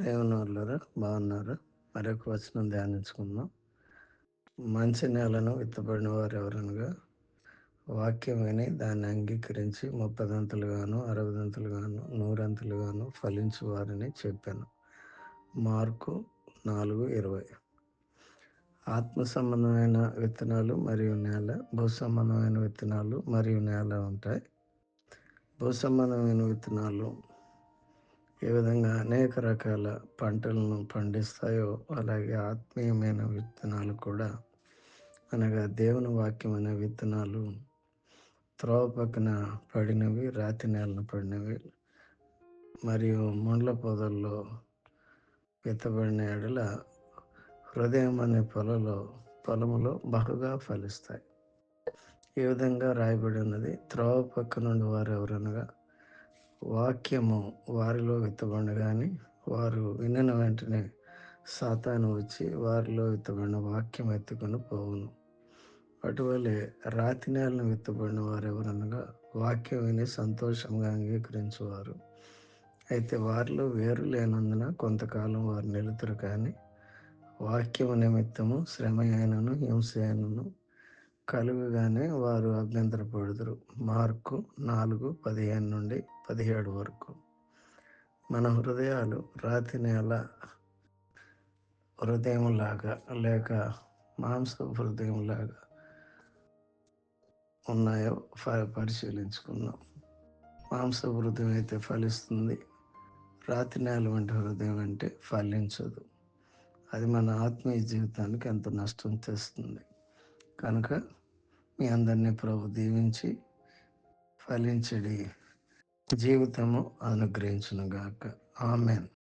దేవుని బాగున్నారు? మరొక వచనం ధ్యానించుకుందాం. మంచి నేలను విత్తబడిన వారు ఎవరనగా వాక్యం విని దాన్ని అంగీకరించి ముప్పదంతులుగాను అరవదంతులుగాను నూరంతులుగాను ఫలించు వారని చెప్పాను. మార్కు నాలుగు ఇరవై. ఆత్మ సంబంధమైన విత్తనాలు మరియు నేల భూ సంబంధమైన విత్తనాలు మరియు నేల ఉంటాయి. భూ సంబంధమైన విత్తనాలు ఏ విధంగా అనేక రకాల పంటలను పండిస్తాయో అలాగే ఆత్మీయమైన విత్తనాలు కూడా అనగా దేవుని వాక్యం అనే విత్తనాలు త్రోవ పక్కన పడినవి రాతి నేలను పడినవి మరియు ముండ్ల పొదల్లో విత్తబడిన ఎడల హృదయం అనే పొలలో పొలములో బహుగా ఫలిస్తాయి. ఈ విధంగా రాయబడి ఉన్నది. త్రోవ పక్క నుండి వారు ఎవరనగా వాక్యము వారిలో విత్తబడి కానీ వారు వినిన వెంటనే సాతాను వచ్చి వారిలో విత్తబడిన వాక్యం ఎత్తుకొని పోవును. అటువలే రాతి నేలను విత్తబడిన వారు ఎవరనగా వాక్యం విని సంతోషంగా అంగీకరించేవారు. అయితే వారిలో వేరు లేనందున కొంతకాలం వారు నిలుతురు కానీ వాక్యము నిమిత్తము శ్రమ అయినను హింస అయినను కలుగగానే వారు అభ్యంతరపడుదురు మార్కు నాలుగు పదిహేను నుండి పదిహేడు వరకు. మన హృదయాలు రాతి నేల హృదయంలాగా లేక మాంస హృదయంలాగా ఉన్నాయో పరిశీలించుకుందాం. మాంస హృదయం అయితే ఫలిస్తుంది. రాతి నేల వంటి హృదయం అంటే ఫలించదు. అది మన ఆత్మీయ జీవితానికి ఎంత నష్టం తెస్తుంది. కనుక మీ అందరినీ ప్రభు దీవించి ఫలించడి జీవితము అనుగ్రహించునుగాక. ఆమెన్.